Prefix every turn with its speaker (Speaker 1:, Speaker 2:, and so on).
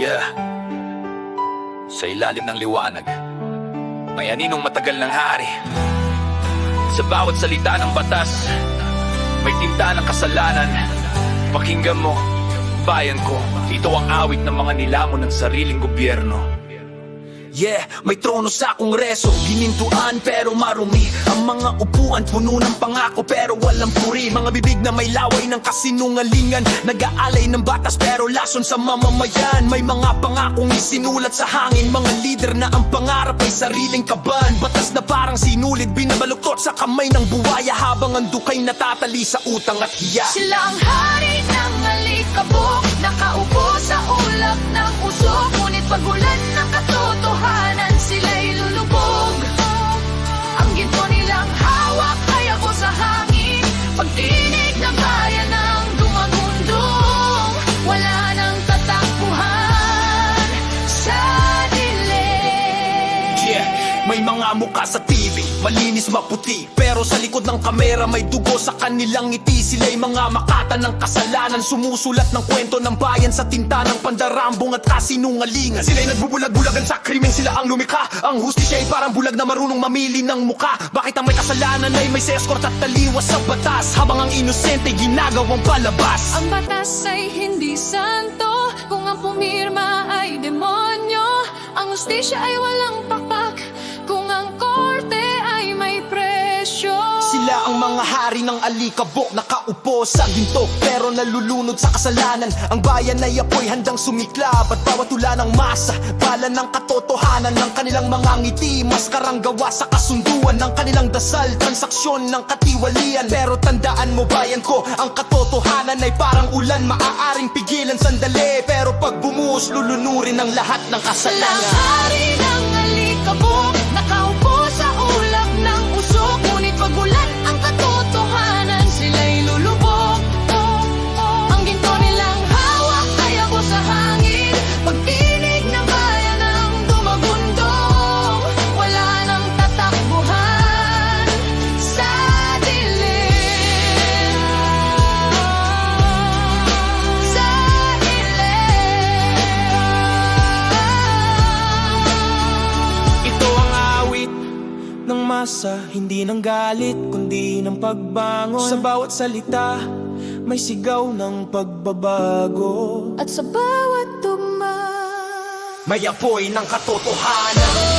Speaker 1: Yeah. Sa ilalim ng liwanag, may aninong matagal ng hari. Sa bawat salita ng batas, may tinta ng kasalanan. Pakinggan mo, bayan ko, ito ang awit ng mga nilamon ng sariling gobyerno.
Speaker 2: Yeah, may trono sa kongreso. Ginintuan pero marumi. Ang mga upuan puno ng pangako pero walang puri. Mga bibig na may laway ng kasinungalingan. Nag-aalay ng batas pero lason sa mamamayan. May mga pangakong isinulat sa hangin. Mga leader na ang pangarap ay sariling kaban. Batas na parang sinulit binabaluktot sa kamay ng buwaya. Habang ang dukay natatali sa utang at hiya.
Speaker 3: Sila ang hari ng alikabok. Nakaupo sa ulap
Speaker 2: may mga mukha sa TV, malinis maputi. Pero sa likod ng kamera may dugo sa kanilang ngiti. Sila'y mga makata ng kasalanan. Sumusulat ng kwento ng bayan sa tinta ng pandarambong at kasinungalingan. Sila'y nagbubulag-bulagan sa krimen, sila ang lumikha. Ang hustisya ay parang bulag na marunong mamili ng muka Bakit ang may kasalanan ay may seskort at taliwas sa batas? Habang ang inosente ginagawang palabas.
Speaker 3: Ang batas ay hindi santo. Kung ang pumirma ay demonyo Ang ustisya ay walang pakpak
Speaker 2: hari ng alikabok. Nakaupo sa ginto pero nalulunod sa kasalanan. Ang bayan ay apoy handang sumiklab At bawat tula ng masa? Bala ng katotohanan ng kanilang mga ngiti. Maskarang gawa sa kasunduan ng kanilang dasal. Transaksyon ng katiwalian. Pero tandaan mo bayan ko Ang katotohanan ay parang ulan. Maaaring pigilan sandali Pero pag bumuhos lulunurin ang lahat ng kasalanan.
Speaker 3: Hari ng
Speaker 2: ng masa Hindi ng galit, kundi ng pagbangon. Sa bawat salita, may sigaw ng pagbabago.
Speaker 3: At sa bawat tugma
Speaker 2: May apoy ng katotohanan